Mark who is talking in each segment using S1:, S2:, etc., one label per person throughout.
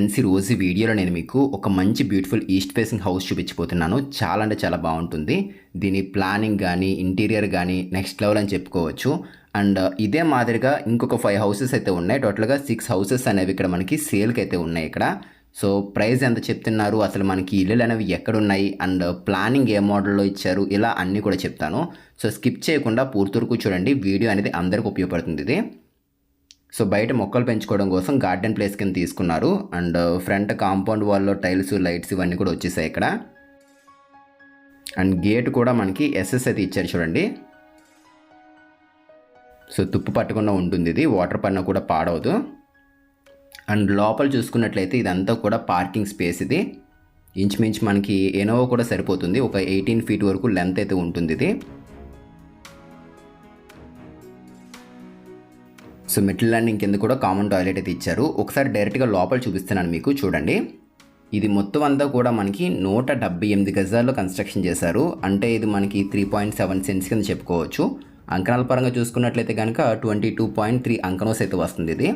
S1: Friends ఈ రోజు వీడియోలో నేను మీకు ఒక మంచి బ్యూటిఫుల్ ఈస్ట్ ఫేసింగ్ హౌస్ చూపించిపోతున్నాను చాలా అంటే చాలా బాగుంటుంది. దీని ప్లానింగ్ కానీ ఇంటీరియర్ కానీ నెక్స్ట్ లెవెల్ అని చెప్పుకోవచ్చు. అండ్ ఇదే మాదిరిగా ఇంకొక ఫైవ్ హౌసెస్ అయితే ఉన్నాయి. టోటల్గా సిక్స్ హౌసెస్ అనేవి ఇక్కడ మనకి సేల్కి అయితే ఉన్నాయి ఇక్కడ. సో ప్రైస్ ఎంత చెప్తున్నారు? అసలు మనకి ఇల్లులు అనేవి ఎక్కడున్నాయి? అండ్ ప్లానింగ్ ఏ మోడల్లో ఇచ్చారు? ఇలా అన్నీ కూడా చెప్తాను. సో స్కిప్ చేయకుండా పూర్తి వరకు చూడండి. వీడియో అనేది అందరికి ఉపయోగపడుతుంది ఇది. సో బయట మొక్కలు పెంచుకోవడం కోసం గార్డెన్ ప్లేస్ కింద తీసుకున్నారు. అండ్ uh, ఫ్రంట్ కాంపౌండ్ వాల్లో టైల్స్ లైట్స్ ఇవన్నీ కూడా వచ్చేసాయి ఇక్కడ. అండ్ గేట్ కూడా మనకి ఎస్ఎస్ అయితే ఇచ్చారు చూడండి. సో తుప్పు పట్టకుండా ఉంటుంది ఇది. వాటర్ పడినా కూడా పాడవదు. అండ్ లోపల చూసుకున్నట్లయితే ఇదంతా కూడా పార్కింగ్ స్పేస్ ఇది. ఇంచుమించు మనకి ఎనోవా కూడా సరిపోతుంది. ఒక ఎయిటీన్ ఫీట్ వరకు లెంత్ అయితే ఉంటుంది ఇది. సో మిడిల్ ల్యాండింగ్ కింద కూడా కామన్ టాయిలెట్ అయితే ఇచ్చారు. ఒకసారి డైరెక్ట్గా లోపల చూపిస్తున్నాను మీకు చూడండి. ఇది మొత్తం అంతా కూడా మనకి నూట డెబ్బై ఎనిమిది గజాల్లో కన్స్ట్రక్షన్ చేశారు. అంటే ఇది మనకి త్రీ పాయింట్ సెవెన్ సెంట్స్ కింద చెప్పుకోవచ్చు. అంకణాల పరంగా చూసుకున్నట్లయితే కనుక ట్వంటీ టూ పాయింట్ త్రీ అంకనోస్ అయితే వస్తుంది ఇది.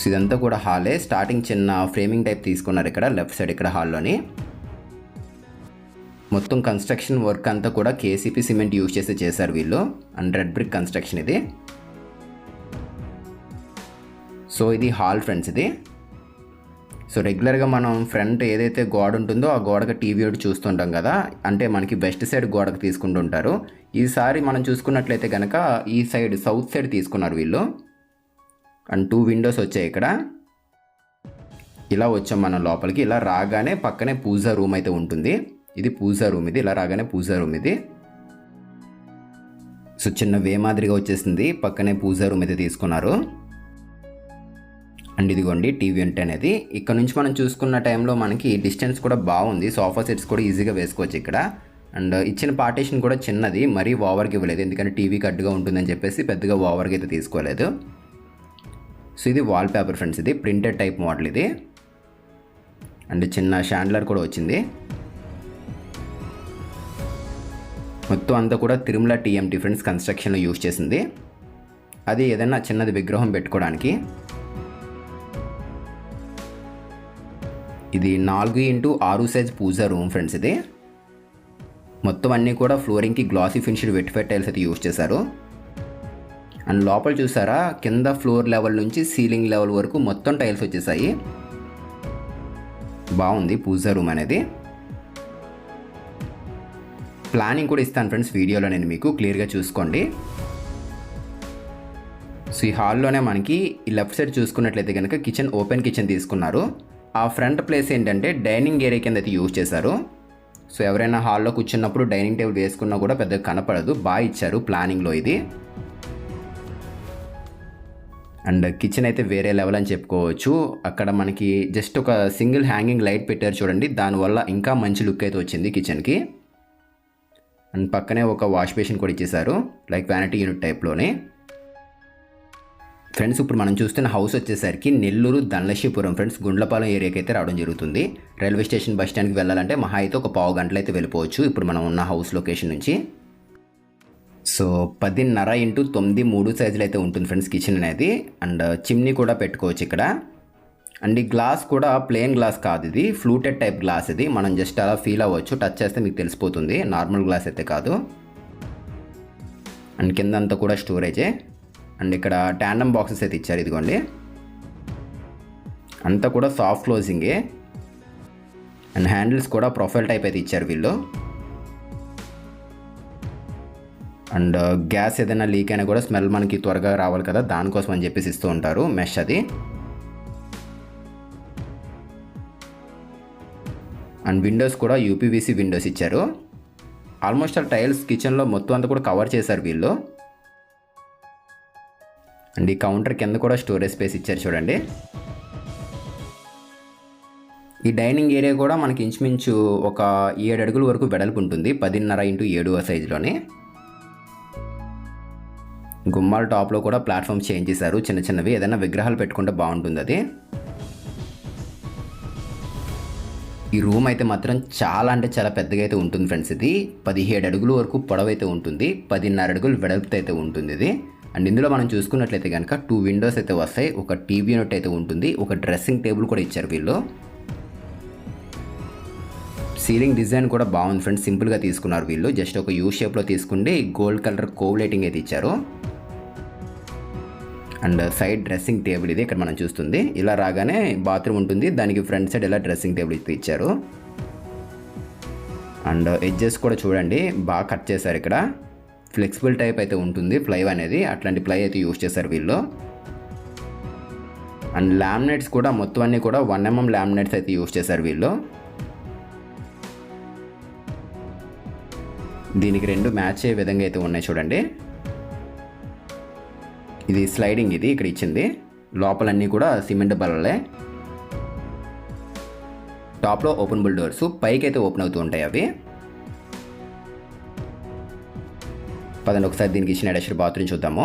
S1: సో ఇదంతా కూడా హాలే. స్టార్టింగ్ చిన్న ఫ్రేమింగ్ టైప్ తీసుకున్నారు ఇక్కడ లెఫ్ట్ సైడ్ ఇక్కడ హాల్లోని. మొత్తం కన్స్ట్రక్షన్ వర్క్ అంతా కూడా కేసీపీ సిమెంట్ యూజ్ చేసి చేశారు వీళ్ళు. అండ్ రెడ్ బ్రిక్ కన్స్ట్రక్షన్ ఇది. సో ఇది హాల్ ఫ్రెండ్స్ ఇది. సో రెగ్యులర్గా మనం ఫ్రంట్ ఏదైతే గోడ ఉంటుందో ఆ గోడకు టీవీ ఒకటి చూస్తుంటాం కదా. అంటే మనకి వెస్ట్ సైడ్ గోడకు తీసుకుంటుంటారు ఈసారి మనం చూసుకున్నట్లయితే కనుక ఈ సైడ్ సౌత్ సైడ్ తీసుకున్నారు వీళ్ళు. అండ్ టూ విండోస్ వచ్చాయి ఇక్కడ. ఇలా వచ్చాం మనం లోపలికి. ఇలా రాగానే పక్కనే పూజా రూమ్ అయితే ఉంటుంది. ఇది పూజా రూమ్ ఇది. ఇలా రాగానే పూజా రూమ్ ఇది. సో చిన్న వే మాదిరిగా వచ్చేసింది. పక్కనే పూజా రూమ్ అయితే తీసుకున్నారు. అండ్ ఇదిగోండి టీవీ అంటే అనేది. ఇక్కడ నుంచి మనం చూసుకున్న టైంలో మనకి డిస్టెన్స్ కూడా బాగుంది. సోఫా సెట్స్ కూడా ఈజీగా వేసుకోవచ్చు ఇక్కడ. అండ్ ఇచ్చిన పార్టీషన్ కూడా చిన్నది. మరీ ఓవర్కి ఇవ్వలేదు. ఎందుకంటే టీవీకి అడ్డుగా ఉంటుందని చెప్పేసి పెద్దగా ఓవర్కి అయితే తీసుకోలేదు. సో ఇది వాల్ పేపర్ ఫ్రెండ్స్ ఇది. ప్రింటెడ్ టైప్ మోడల్ ఇది. అండ్ చిన్న షాండ్లర్ కూడా వచ్చింది. మొత్తం అంతా కూడా తిరుమల టీఎంటీ ఫ్రెండ్స్ కన్స్ట్రక్షన్లో యూజ్ చేసింది. అది ఏదైనా చిన్నది విగ్రహం పెట్టుకోవడానికి. ఇది నాలుగు ఇంటూ ఆరు సైజ్ పూజా రూమ్ ఫ్రెండ్స్ ఇది. మొత్తం అన్నీ కూడా ఫ్లోరింగ్కి గ్లాసీ ఫినిష్డ్ వెట్ఫెట్ టైల్స్ అయితే యూజ్ చేశారు. అండ్ లోపల చూసారా కింద ఫ్లోర్ లెవెల్ నుంచి సీలింగ్ లెవెల్ వరకు మొత్తం టైల్స్ వచ్చేసాయి. బాగుంది పూజా రూమ్ అనేది. ప్లానింగ్ కూడా ఇస్తాను ఫ్రెండ్స్ వీడియోలో నేను మీకు క్లియర్గా చూసుకోండి. సో ఈ హాల్లోనే మనకి ఈ లెఫ్ట్ సైడ్ చూసుకున్నట్లయితే కనుక కిచెన్ ఓపెన్ కిచెన్ తీసుకున్నారు. ఆ ఫ్రంట్ ప్లేస్ ఏంటంటే డైనింగ్ ఏరియా కింద అయితే యూజ్ చేశారు. సో ఎవరైనా హాల్లో కూర్చున్నప్పుడు డైనింగ్ టేబుల్ వేసుకున్నా కూడా పెద్దగా కనపడదు. బాగా ఇచ్చారు ప్లానింగ్లో ఇది. అండ్ కిచెన్ అయితే వేరే లెవెల్ అని చెప్పుకోవచ్చు. అక్కడ మనకి జస్ట్ ఒక సింగిల్ హ్యాంగింగ్ లైట్ పెట్టారు చూడండి. దానివల్ల ఇంకా మంచి లుక్ అయితే వచ్చింది కిచెన్కి. అండ్ పక్కనే ఒక వాష్ బేసిన్ కూడా ఇచ్చేసారు లైక్ వ్యానిటీ యూనిట్ టైప్లోనే ఫ్రెండ్స్ ఇప్పుడు మనం చూస్తున్న హౌస్ వచ్చేసరికి నెల్లూరు ధనలక్ష్మీపురం. ఫ్రెండ్స్ గుండ్లపాలెం ఏరియాకి అయితే రావడం జరుగుతుంది. రైల్వే స్టేషన్ బస్ స్టాండ్కి వెళ్ళాలంటే మహా అయితే ఒక పావు గంటలు అయితే వెళ్ళిపోవచ్చు ఇప్పుడు మనం ఉన్న హౌస్ లొకేషన్ నుంచి. సో పదిన్నర ఇంటూ తొమ్మిది మూడు సైజులు అయితే ఉంటుంది ఫ్రెండ్స్ కిచెన్ అనేది. అండ్ చిమ్నీ కూడా పెట్టుకోవచ్చు ఇక్కడ. అండ్ ఈ గ్లాస్ కూడా ప్లెయిన్ గ్లాస్ కాదు ఇది ఫ్లూటెడ్ టైప్ గ్లాస్ ఇది. మనం జస్ట్ అలా ఫీల్ అవ్వచ్చు టచ్ చేస్తే మీకు తెలిసిపోతుంది. నార్మల్ గ్లాస్ అయితే కాదు. అండ్ కింద అంతా కూడా స్టోరేజే అండ్ ఇక్కడ ట్యాండమ్ బాక్సెస్ అయితే ఇచ్చారు ఇదిగోండి. అంతా కూడా సాఫ్ట్ క్లోజింగే అండ్ హ్యాండిల్స్ కూడా ప్రొఫైల్ టైప్ అయితే ఇచ్చారు వీళ్ళు. అండ్ గ్యాస్ ఏదైనా లీక్ అయినా కూడా స్మెల్ మనకి త్వరగా రావాలి కదా దానికోసం అని చెప్పేసి ఇస్తూ ఉంటారు మెష్ అది. అండ్ విండోస్ కూడా యూపీవీసీ విండోస్ ఇచ్చారు. ఆల్మోస్ట్ ఆ టైల్స్ కిచెన్లో మొత్తం అంతా కూడా కవర్ చేశారు వీళ్ళు. అండ్ ఈ కౌంటర్ కింద కూడా స్టోరేజ్ స్పేస్ ఇచ్చారు చూడండి. ఈ డైనింగ్ ఏరియా కూడా మనకి ఇంచుమించు ఒక ఏడు అడుగుల వరకు వెడల్పు ఉంటుంది. పదిన్నర ఇంటూ ఏడు సైజులోనే. గుమ్మాల టాప్లో కూడా ప్లాట్ఫామ్ చేంజ్ చేశారు. చిన్న చిన్నవి ఏదైనా విగ్రహాలు పెట్టుకుంటే బాగుంటుంది అది. ఈ రూమ్ అయితే మాత్రం చాలా అంటే చాలా పెద్దగా అయితే ఉంటుంది ఫ్రెండ్స్ ఇది. పదిహేడు అడుగుల వరకు పొడవైతే అయితే ఉంటుంది. పదిన్నర అడుగులు వెడల్పుతో అయితే ఉంటుంది ఇది. అండ్ ఇందులో మనం చూసుకున్నట్లయితే కనుక టూ విండోస్ అయితే వస్తాయి. ఒక టీవీ యూనిట్ అయితే ఉంటుంది. ఒక డ్రెస్సింగ్ టేబుల్ కూడా ఇచ్చారు వీళ్ళు. సీలింగ్ డిజైన్ కూడా బాగుంది ఫ్రెండ్స్. సింపుల్గా తీసుకున్నారు వీళ్ళు. జస్ట్ ఒక యూ షేప్లో తీసుకుంటే గోల్డ్ కలర్ కోవ్ లైటింగ్ అయితే ఇచ్చారు. అండ్ సైడ్ డ్రెస్సింగ్ టేబుల్ ఇది ఇక్కడ మనం చూస్తుంది. ఇలా రాగానే బాత్రూమ్ ఉంటుంది. దానికి ఫ్రంట్ సైడ్ ఇలా డ్రెస్సింగ్ టేబుల్ అయితే ఇచ్చారు. అండ్ ఎడ్జెస్ కూడా చూడండి బాగా కట్ చేశారు ఇక్కడ. ఫ్లెక్సిబుల్ టైప్ అయితే ఉంటుంది ప్లై అనేది. అట్లాంటి ప్లై అయితే యూస్ చేశారు వీళ్ళు. అండ్ లామినేట్స్ కూడా మొత్తం అన్నీ కూడా వన్ ఎంఎం లామినేట్స్ అయితే యూస్ చేశారు వీళ్ళు. దీనికి రెండు మ్యాచ్ అయ్యే విధంగా అయితే ఉన్నాయి చూడండి. ఇది స్లైడింగ్ ఇది ఇక్కడ ఇచ్చింది. లోపలన్నీ కూడా సిమెంట్ బల్లలే. టాప్లో ఓపెనబుల్ డోర్స్ పైకి అయితే ఓపెన్ అవుతూ ఉంటాయి అవి. పదండి ఒకసారి దీనికి ఇచ్చిన అటాచ్డ్ బాత్రూమ్ చూద్దాము.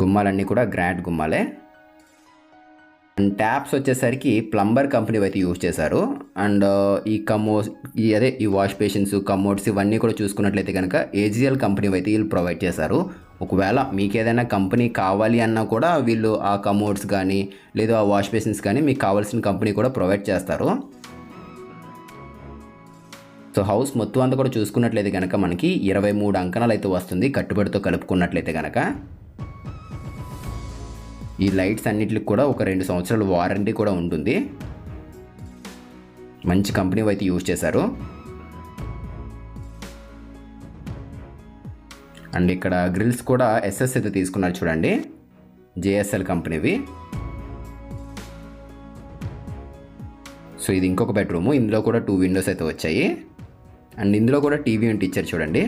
S1: గుమ్మాలన్నీ కూడా గ్రాండ్ గుమ్మాలే. అండ్ ట్యాప్స్ వచ్చేసరికి ప్లంబర్ కంపెనీ అయితే యూజ్ చేశారు. అండ్ ఈ కమోస్ ఈ అదే ఈ వాష్ బేషన్స్ కమోడ్స్ ఇవన్నీ కూడా చూసుకున్నట్లయితే కనుక ఏజిఎల్ కంపెనీ అయితే వీళ్ళు ప్రొవైడ్ చేశారు. ఒకవేళ మీకు ఏదైనా కంపెనీ కావాలి అన్నా కూడా వీళ్ళు ఆ కమోడ్స్ కానీ లేదా ఆ వాష్ బేసిన్స్ కానీ మీకు కావాల్సిన కంపెనీ కూడా ప్రొవైడ్ చేస్తారు. సో హౌస్ మొత్తం అంతా కూడా చూసుకున్నట్లయితే కనుక మనకి ఇరవై మూడు అంకణాలు అయితే వస్తుంది కట్టుబడితో కలుపుకున్నట్లయితే కనుక ఈ లైట్స్ అన్నిటికి కూడా ఒక రెండు సంవత్సరాల వారంటీ కూడా ఉంటుంది. మంచి కంపెనీ అయితే యూజ్ చేశారు. అండ్ ఇక్కడ గ్రిల్స్ కూడా ఎస్ఎస్ అయితే తీసుకున్నారు చూడండి. జేఎస్ఎల్ కంపెనీవి. సో ఇది ఇంకొక బెడ్రూము ఇందులో కూడా టూ విండోస్ అయితే వచ్చాయి. అండ్ ఇందులో కూడా టీవీ యూనిట్ ఇచ్చారు చూడండి.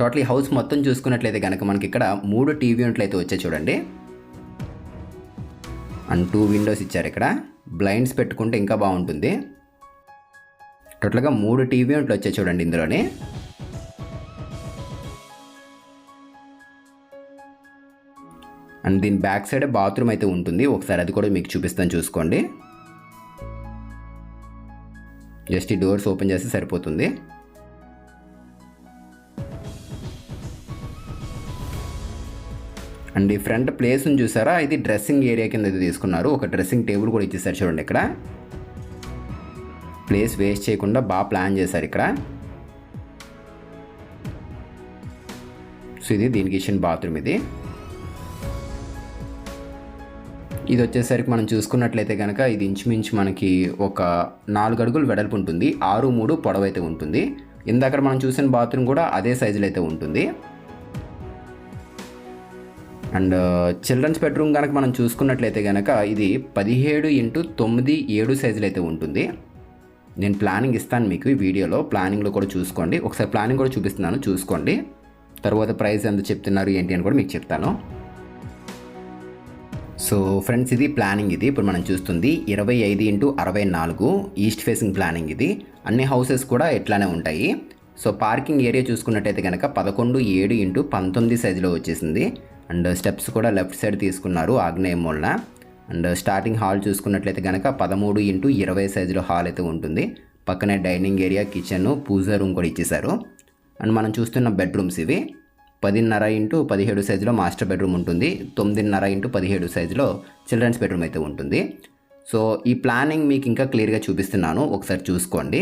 S1: టోటల్ హౌస్ మొత్తం చూసుకున్నట్లయితే కనుక మనకి ఇక్కడ మూడు టీవీ యూనిట్లు అయితే వచ్చాయి చూడండి. అండ్ టూ విండోస్ ఇచ్చారు ఇక్కడ. బ్లైండ్స్ పెట్టుకుంటే ఇంకా బాగుంటుంది. టోటల్గా మూడు టీవీ యూనిట్లు వచ్చాయి చూడండి ఇందులోనే. అండ్ దీని బ్యాక్ సైడ్ బాత్రూమ్ అయితే ఉంటుంది. ఒకసారి అది కూడా మీకు చూపిస్తాను చూసుకోండి. జస్ట్ ఈ డోర్స్ ఓపెన్ చేస్తే సరిపోతుంది. అండ్ ఈ ఫ్రంట్ ప్లేస్ని చూసారా? ఇది డ్రెస్సింగ్ ఏరియా కింద అయితే తీసుకున్నారు. ఒక డ్రెస్సింగ్ టేబుల్ కూడా ఇచ్చేసారు చూడండి ఇక్కడ. ప్లేస్ వేస్ట్ చేయకుండా బాగా ప్లాన్ చేశారు ఇక్కడ. సో ఇది దీనికి ఇచ్చిన బాత్రూమ్ ఇది. ఇది వచ్చేసరికి మనం చూసుకున్నట్లయితే కనుక ఇది ఇంచుమించు మనకి ఒక నాలుగు అడుగులు వెడల్పు ఉంటుంది. ఆరు మూడు పొడవు అయితే ఉంటుంది. ఇందాక మనం చూసిన బాత్రూమ్ కూడా అదే సైజులో అయితే ఉంటుంది. అండ్ చిల్డ్రన్స్ బెడ్రూమ్ కనుక మనం చూసుకున్నట్లయితే కనుక ఇది పదిహేడు ఇంటూ తొమ్మిది ఏడు సైజులు అయితే ఉంటుంది. నేను ప్లానింగ్ ఇస్తాను మీకు ఈ వీడియోలో. ప్లానింగ్లో కూడా చూసుకోండి. ఒకసారి ప్లానింగ్ కూడా చూపిస్తున్నాను. చూసుకోండి. తర్వాత ప్రైస్ ఎంత చెప్తున్నారు ఏంటి అని కూడా మీకు చెప్తాను. సో ఫ్రెండ్స్ ఇది ప్లానింగ్ ఇది. ఇప్పుడు మనం చూస్తుంది ఇరవై ఐదు ఇంటూ అరవై నాలుగు ఈస్ట్ ఫేసింగ్ ప్లానింగ్ ఇది. అన్ని హౌసెస్ కూడా ఇట్లానే ఉంటాయి. సో పార్కింగ్ ఏరియా చూసుకున్నట్టయితే కనుక పదకొండు ఏడు ఇంటూ పంతొమ్మిది సైజులో వచ్చేసింది. అండ్ స్టెప్స్ కూడా లెఫ్ట్ సైడ్ తీసుకున్నారు ఆగ్నేయం వలన అండ్ స్టార్టింగ్ హాల్ చూసుకున్నట్లయితే కనుక పదమూడు ఇంటూ ఇరవై సైజులో హాల్ అయితే ఉంటుంది. పక్కనే dining area kitchen pooja room కూడా ఇచ్చేశారు. అండ్ మనం చూస్తున్న బెడ్రూమ్స్ ఇవి. పదిన్నర ఇంటూ పదిహేడు సైజులో మాస్టర్ బెడ్రూమ్ ఉంటుంది. తొమ్మిదిన్నర ఇంటూ పదిహేడు సైజులో చిల్డ్రన్స్ బెడ్రూమ్ అయితే ఉంటుంది. సో ఈ ప్లానింగ్ మీకు ఇంకా క్లియర్గా చూపిస్తున్నాను. ఒకసారి చూసుకోండి.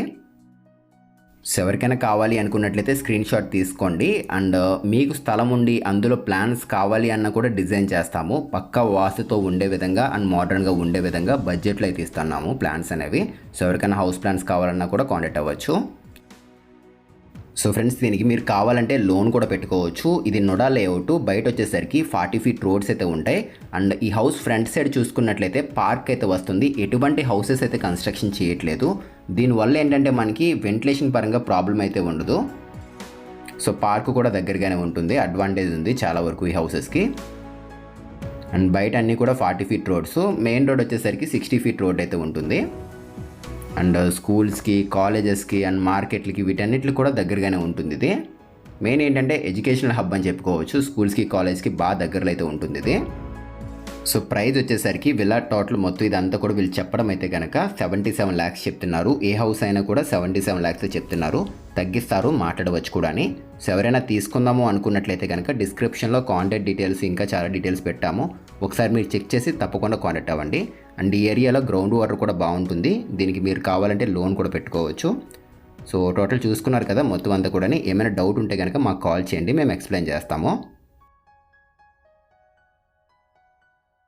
S1: సో ఎవరికైనా కావాలి అనుకున్నట్లయితే స్క్రీన్ షాట్ తీసుకోండి. అండ్ మీకు స్థలం ఉండి అందులో ప్లాన్స్ కావాలి అన్న కూడా డిజైన్ చేస్తాము. పక్క వాస్తుతో ఉండే విధంగా అండ్ మోడర్న్గా ఉండే విధంగా బడ్జెట్లో అయితే ఇస్తున్నాము ప్లాన్స్ అనేవి. సో ఎవరికైనా హౌస్ ప్లాన్స్ కావాలన్నా కూడా కాంటాక్ట్ అవ్వచ్చు. సో ఫ్రెండ్స్ దీనికి మీరు కావాలంటే లోన్ కూడా పెట్టుకోవచ్చు. ఇది నొడా లేఅవుట్. బయట వచ్చేసరికి ఫార్టీ ఫీట్ రోడ్స్ అయితే ఉంటాయి. అండ్ ఈ హౌస్ ఫ్రంట్ సైడ్ చూసుకున్నట్లయితే పార్క్ అయితే వస్తుంది. ఎటువంటి హౌసెస్ అయితే కన్స్ట్రక్షన్ చేయట్లేదు. దీనివల్ల ఏంటంటే మనకి వెంటిలేషన్ పరంగా ప్రాబ్లం అయితే ఉండదు. సో పార్క్ కూడా దగ్గరగానే ఉంటుంది. అడ్వాంటేజ్ ఉంది చాలా వరకు ఈ హౌసెస్కి. అండ్ బయట అన్నీ కూడా forty feet roads. Main road వచ్చేసరికి సిక్స్టీ ఫీట్ రోడ్ అయితే ఉంటుంది. అండ్ స్కూల్స్కి కాలేజెస్కి అండ్ మార్కెట్లకి వీటన్నిటికి కూడా దగ్గరగానే ఉంటుంది ఇది. మెయిన్ ఏంటంటే ఎడ్యుకేషనల్ హబ్ అని చెప్పుకోవచ్చు. స్కూల్స్కి కాలేజ్కి బాగా దగ్గరలో అయితే ఉంటుంది ఇది. సో ప్రైస్ వచ్చేసరికి విలా టోటల్ మొత్తం ఇదంతా కూడా వీళ్ళు చెప్పడం అయితే కనుక సెవెంటీ సెవెన్ ల్యాక్స్ చెప్తున్నారు. ఏ హౌస్ అయినా కూడా సెవెంటీ సెవెన్ ల్యాక్స్ చెప్తున్నారు. తగ్గిస్తారు మాట్లాడవచ్చు కూడా అని. సో ఎవరైనా తీసుకుందాము అనుకున్నట్లయితే కనుక డిస్క్రిప్షన్లో కాంటాక్ట్ డీటెయిల్స్ ఇంకా చాలా డీటెయిల్స్ పెట్టాము. ఒకసారి మీరు చెక్ చేసి తప్పకుండా కాంటాక్ట్ అవ్వండి. అండ్ ఈ ఏరియాలో గ్రౌండ్ వాటర్ కూడా బాగుంటుంది. దీనికి మీరు కావాలంటే లోన్ కూడా పెట్టుకోవచ్చు. సో టోటల్ చూసుకున్నారు కదా మొత్తం అంతా కూడా ఏమైనా డౌట్ ఉంటే కనుక మాకు కాల్ చేయండి మేము ఎక్స్ప్లెయిన్ చేస్తాము.